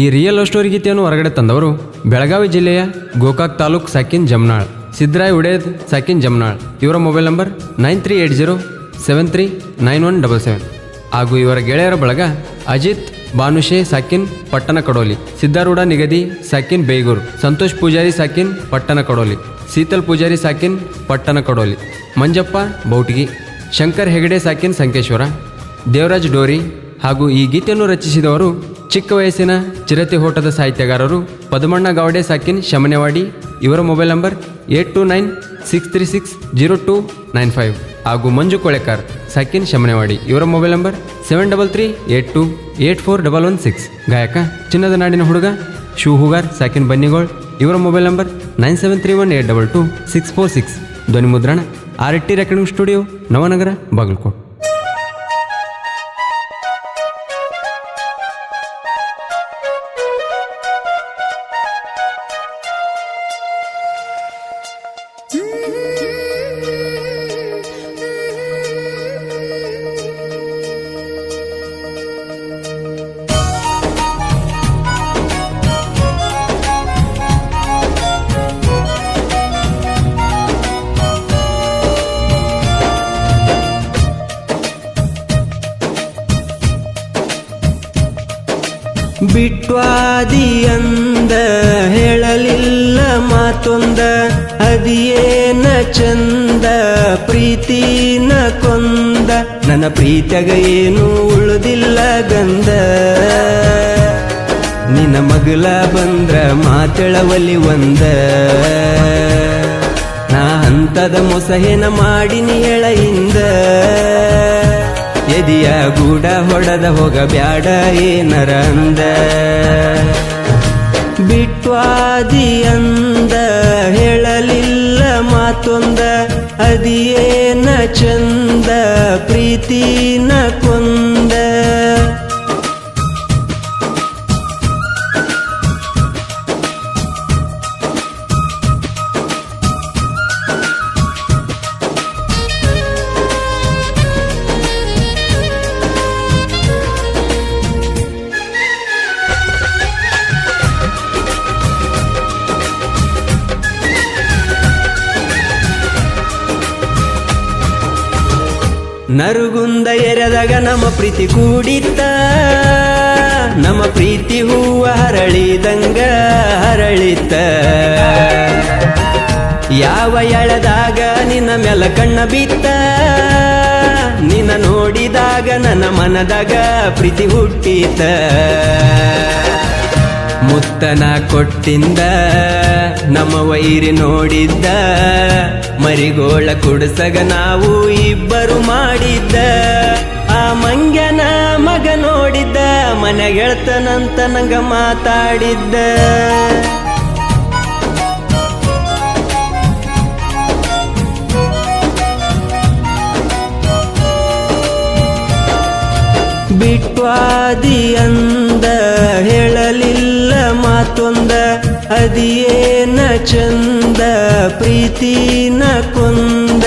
ಈ real story ಗೀತೆಯನ್ನು ಹೊರಗಡೆ ತಂದವರು ಬೆಳಗಾವಿ ಜಿಲ್ಲೆಯ ಗೋಕಾಕ್ ತಾಲೂಕ್ ಸಾಕಿನ್ ಜಮ್ನಾಳ್, ಸಿದ್ರಾಯ್ ಉಡೇದ್ ಸಾಕಿನ್ ಜಮ್ನಾಳ್. ಇವರ mobile number nine three eight zero, seven three nine one double seven. ಹಾಗೂ ಇವರ ಗೆಳೆಯರ ಬಳಗ ಅಜಿತ್ ಭಾನುಷೆ ಸಾಕಿನ್ ಪಟ್ಟಣ ಕಡೋಲಿ, ಸಿದ್ಧಾರೂಢ ನಿಗದಿ ಸಾಕಿನ್ ಬೇಗೂರು, ಸಂತೋಷ್ ಪೂಜಾರಿ ಸಾಕಿನ್ ಪಟ್ಟಣ ಕಡೋಲಿ, ಶೀತಲ್ ಪೂಜಾರಿ ಸಾಕಿನ್ ಪಟ್ಟಣ ಕಡೋಲಿ, ಮಂಜಪ್ಪ ಬೌಟಗಿ, ಶಂಕರ್ ಹೆಗಡೆ ಸಾಕಿನ್ ಸಂಕೇಶ್ವರ, ದೇವರಾಜ್ ಡೋರಿ ಹಾಗೂ ಈ ಗೀತೆಯನ್ನು ರಚಿಸಿದವರು ಚಿಕ್ಕ ವಯಸ್ಸಿನ ಚಿರತೆ ಹೋಟದ ಸಾಹಿತ್ಯಗಾರರು ಪದಮಣ್ಣ ಗೌಡೆ ಸಾಕಿನ್ ಶಮನೆವಾಡಿ. ಇವರ mobile number eight two nine six three six zero two nine five. ಹಾಗೂ ಮಂಜು ಕೊಳೆಕಾರ್, ಸಾಕಿನ್ ಶಮನೆವಾಡಿ. ಇವರ mobile number seven double three eight two eight four double one six. ಗಾಯಕ, ಚಿನ್ನದ ನಾಡಿನ ಹುಡುಗ ಶೂ ಹುಗಾರ್ ಸಾಕಿನ್ ಬನ್ನಿಗೋಳ್. ಇವರ mobile number nine seven three one eight double two six four six. ಧ್ವನಿ ಮುದ್ರಣ R T recording studio, Navanagar, Bagalkot. ಬಿಟ್ವಾದಿ ಅಂದ ಹೇಳಲಿಲ್ಲ ಮಾತೊಂದ, ಅದಿಯೇನ ಚಂದ ಪ್ರೀತಿನ ಕೊಂದ. ನನ್ನ ಪ್ರೀತಿಯಾಗ ಏನು ಉಳುದಿಲ್ಲ ಗಂದ. ನಿನ್ನ ಮಗಲ ಬಂದ್ರ ಮಾತೆಳವಲಿ ಒಂದ. ನಾ ಹಂತದ ಮೊಸಹೇನ ಮಾಡಿನಿ ಎಳೆಯಿಂದ ಎದಿಯ ಗೂಡ ಹೊಡೆದ ಹೋಗ ಬ್ಯಾಡ ಏನರ ಅಂದ. ಬಿಟ್ವಾದಿ ಅಂದ, ಹೇಳಲಿಲ್ಲ ಮಾತೊಂದ, ಅದಿಯೇನ ಚಂದ, ಪ್ರೀತಿನ ಕೊಂದ. ನರುಗುಂದ ಎರೆದಾಗ ನಮ್ಮ ಪ್ರೀತಿ ಕೂಡಿತ್ತ. ನಮ್ಮ ಪ್ರೀತಿ ಹೂವ ಹರಳಿದಂಗ ಹರಳಿತ್ತ. ಯಾವ ಎಳೆದಾಗ ನಿನ್ನ ಮೆಲ ಕಣ್ಣ ಬಿತ್ತ. ನಿನ್ನ ನೋಡಿದಾಗ ನನ್ನ ಮನದಾಗ ಪ್ರೀತಿ ಹುಟ್ಟಿತ ಮುತ್ತನ ಕೊಟ್ಟಿಂದ, ನಮ್ಮ ವೈರಿ ನೋಡಿದ್ದ, ಮರಿಗೋಳ ಕುಡಸಗ ನಾವು ಇಬ್ಬರು ಮಾಡಿದ್ದ. ಆ ಮಂಗ್ಯನ ಮಗ ನೋಡಿದ್ದ ಮನೆ ಗೆಳ್ತನಂತ ನಂಗ ಮಾತಾಡಿದ್ದ. ಬಿಟ್ವಾದಿ ಅಂದ ಮಾತೊಂದ ಅದಿಯೇನ ಚಂದ ಪ್ರೀತಿನ ಕೊಂದ.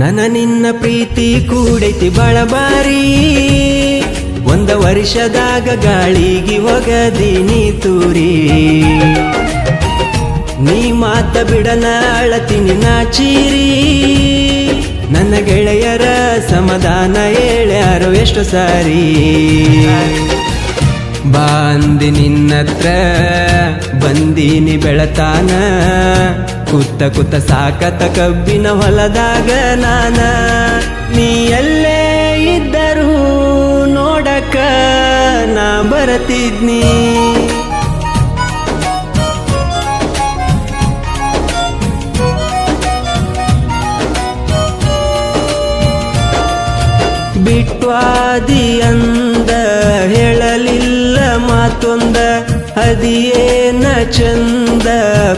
ನನ ನಿನ್ನ ಪ್ರೀತಿ ಕೂಡೈತಿ ಬಳಬಾರಿ. ಒಂದ ವರ್ಷದಾಗ ಗಾಳಿಗೆ ಒಗದಿನಿ ತೂರಿ. ನೀ ಮಾತ ಬಿಡನ ಅಳತೀನಿ ನಾಚೀರಿ ನನ್ನ ಗೆಳೆಯರ ಸಮಾಧಾನ ಹೇಳ್ಯಾರು ಎಷ್ಟು ಸಾರಿ. ಬಾಂದಿ ನಿನ್ನತ್ರ, ಬಂದೀನಿ ಬೆಳತಾನ. ಕುತ್ತ ಕುತ್ತ ಸಾಕತ ಕಬ್ಬಿನ ಹೊಲದಾಗ ನಾನ. ನೀ ಎಲ್ಲೇ ಇದ್ದರೂ ನೋಡಕ ನಾ ಬರತಿದ್ನಿ. ಬಿಟ್ವಾದಿ ಅಂದ ಚಂದ ಚಂದ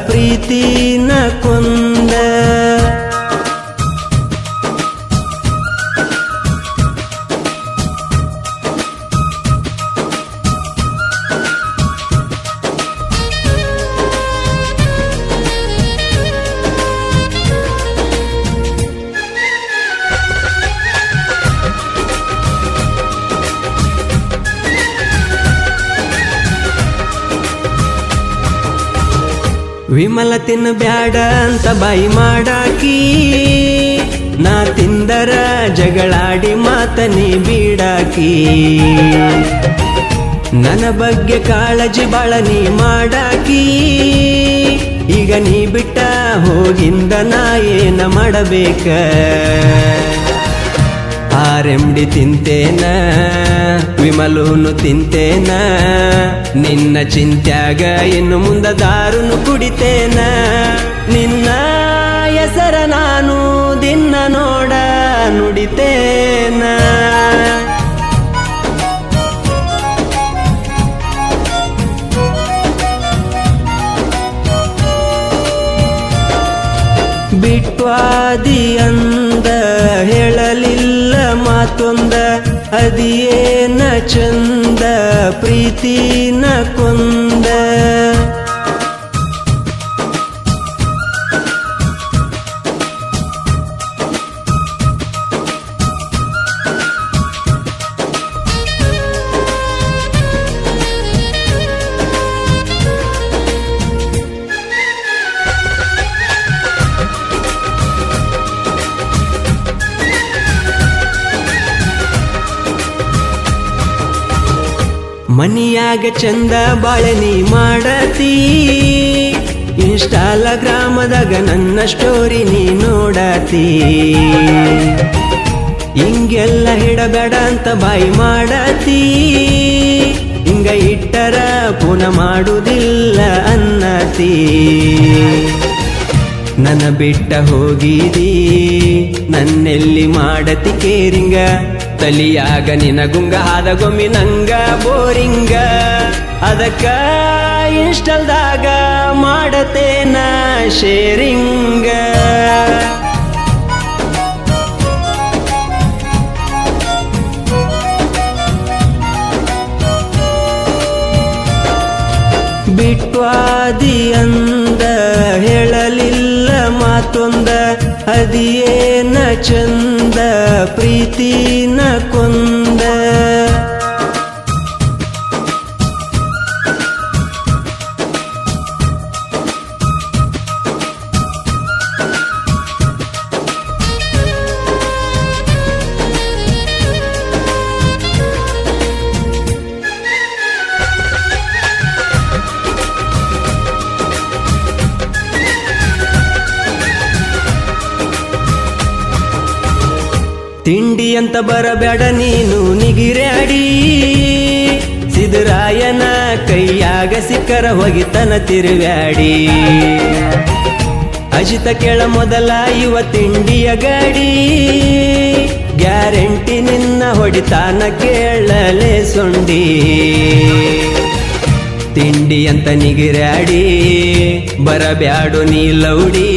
ಪ್ರೀತಿನ ಕೊಂದ. ವಿಮಲ ತಿನ್ನು ಬ್ಯಾಡ ಅಂತ ಬಾಯಿ ಮಾಡಾಕಿ, ನಾ ತಿಂದರ ಜಗಳಾಡಿ ಮಾತನಿ ಬೀಡಾಕಿ. ನನ್ನ ಬಗ್ಗೆ ಕಾಳಜಿ ಬಾಳ ನೀ ಮಾಡಾಕಿ, ಈಗ ನೀ ಬಿಟ್ಟ ಹೋಗಿಂದ ನಾ ಏನ ಮಾಡಬೇಕ? ಆರೆಂಡಿ ತಿಂತೇನ? ವಿಮಲೂನು ತಿಂತೇನ? ನಿನ್ನ ಚಿಂತ್ಯಾಗ ಇನ್ನು ಮುಂದ ದಾರುನು ಕುಡಿತೇನ? ನಿನ್ನ ಹೆಸರ ನಾನು ದಿನ್ನ ನೋಡ ನುಡಿತೇನ? ಬಿಟ್ವಾದಿ ಅಂದ ಹೇಳಲಿಲ್ಲ ಮಾತೊಂದ ಅದಿಯೇನ ಚಂದ ಪ್ರೀತಿನ ಕೊಂದ. ಮನಿಯಾಗ ಚಂದ ಬಾಳನಿ ಮಾಡತಿ. ಇನ್ಸ್ಟಾಗ್ರಾಮದಾಗ ನನ್ನ ಸ್ಟೋರಿ ನೀ ನೋಡತಿ. ಹಿಂಗೆಲ್ಲ ಹಿಡಬೇಡ ಅಂತ ಬಾಯಿ ಮಾಡತೀ. ಹಿಂಗ ಇಟ್ಟರ ಪುನ ಮಾಡುವುದಿಲ್ಲ ಅನ್ನತಿ. ನನ್ನ ಬಿಟ್ಟ ಹೋಗಿದೀ, ನನ್ನೆಲ್ಲಿ ಮಾಡತಿ ಕೇರಿಂಗ? ತಲಿಯಾಗ ನಿನಗುಂಗ ಆದ ಗೊಮ್ಮಿ ನಂಗ ಬೋರಿಂಗ. ಅದಕ್ಕ ಇನ್ಸ್ಟಲ್ದಾಗ ಮಾಡತೇನ ಶೇರಿಂಗ. ಬಿಟ್ವಾದಿ ಅಂದ ಹೇಳಲಿಲ್ಲ ಮಾತೊಂದ. ಅದಿಯೇನ ಚಂದ ಪ್ರೀತಿ ನ ಕೊಂದ. ತಿಂಡಿ ಅಂತ ಬರಬೇಡ ನೀನು ನಿಗಿರ್ಯಾಡಿ ಸಿದ್ದರಾಯನ ಕೈಯಾಗ ಸಿಕ್ಕರ ಹೋಗಿತನ ತಿರುಗಾಡಿ. ಅಜಿತ ಕೇಳ ಮೊದಲ ಇವ ತಿಂಡಿಯ ಗಾಡಿ. ಗ್ಯಾರಂಟಿ ನಿನ್ನ ಹೊಡಿತಾನ ಕೇಳಲೆ ಸೊಂಡಿ. ತಿಂಡಿ ಅಂತ ನಿಗಿರಾಡಿ, ಬರಬ್ಯಾಡು ನೀ ಲೌಡಿ.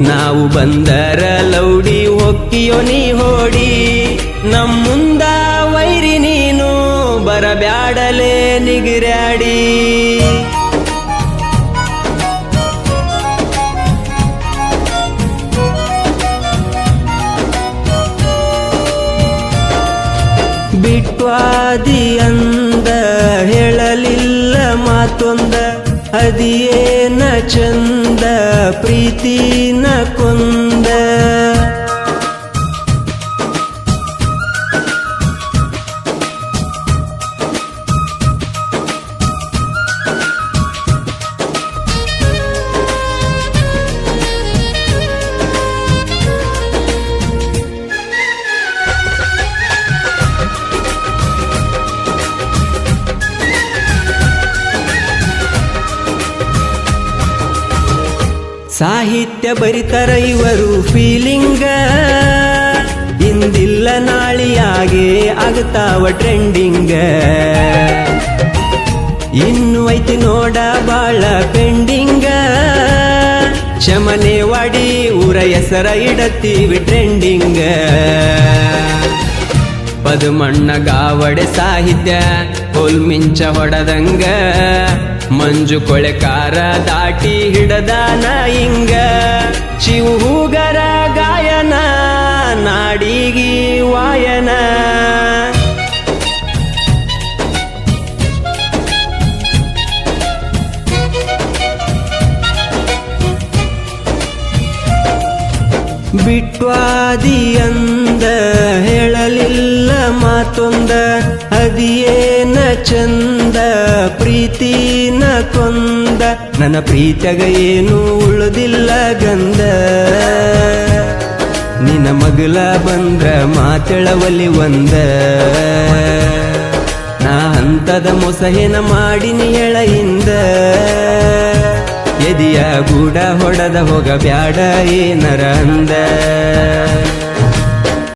ನಾವು ಬಂದರ ಲೌಡಿ ಹೊಕ್ಕಿಯೋ ನೀ ಹೋಡಿ. ನಮ್ಮುಂದ ವೈರಿ ನೀನು ಬರಬ್ಯಾಡಲೇ ನಿಗಿರ್ಯಾಡಿ. ಬಿಟ್ವಾದಿ ಅಂದ ಹೇಳಲಿಲ್ಲ ಮಾತೊಂದ, ಅದಿಯೇನ ಚಂದ ಪ್ರೀತಿನ ಕೊಂದ ಸಾಹಿತ್ಯ ಬರಿತರ ಇವರು ಫೀಲಿಂಗ ಇಂದಿಲ್ಲ ನಾಳಿಯಾಗೆ ಆಗ್ತಾವ ಟ್ರೆಂಡಿಂಗ ಇನ್ನು ಐತಿ ನೋಡ ಬಾಳ ಪೆಂಡಿಂಗ ಶಮನೆ ವಾಡಿ ಊರ ಹೆಸರ ಇಡತ್ತೀವಿ ಟ್ರೆಂಡಿಂಗ ಪದುಮಣ್ಣ ಗಾವಡೆ ಸಾಹಿತ್ಯ, ಹೊಲ್ಮಿಂಚ ಹೊಡದಂಗ. ಮಂಜು ಕೊಳೆಕಾರ ದಾಟಿ ಹಿಡದಾನ ಹಿಂಗ ಚಿವುಗರ ಗಾಯನ ನಾಡಿಗಿ ವಾಯನ. ಬಿಟ್ವಾದಿ ಅಂದ ಹೇಳಲಿಲ್ಲ ಮಾತೊಂದ ಅದಿಯೇನ ಚಂದ, ಪ್ರೀತಿನ ಕೊಂದ, ನನ್ನ ಪ್ರೀತಗ ಏನು ಉಳುದಿಲ್ಲ ಗಂದ ನಿನ್ನ ಮಗಲ ಬಂದ್ರ ಮಾತೆಳವಲಿ ಒಂದ. ನಾ ಹಂತದ ಮೊಸಹೇನ ಮಾಡಿನಿ ಎಳೆಯಿಂದ ಎದಿಯ ಗೂಡ ಹೊಡೆದ ಹೋಗ ಬ್ಯಾಡ ಏನರ ಅಂದ.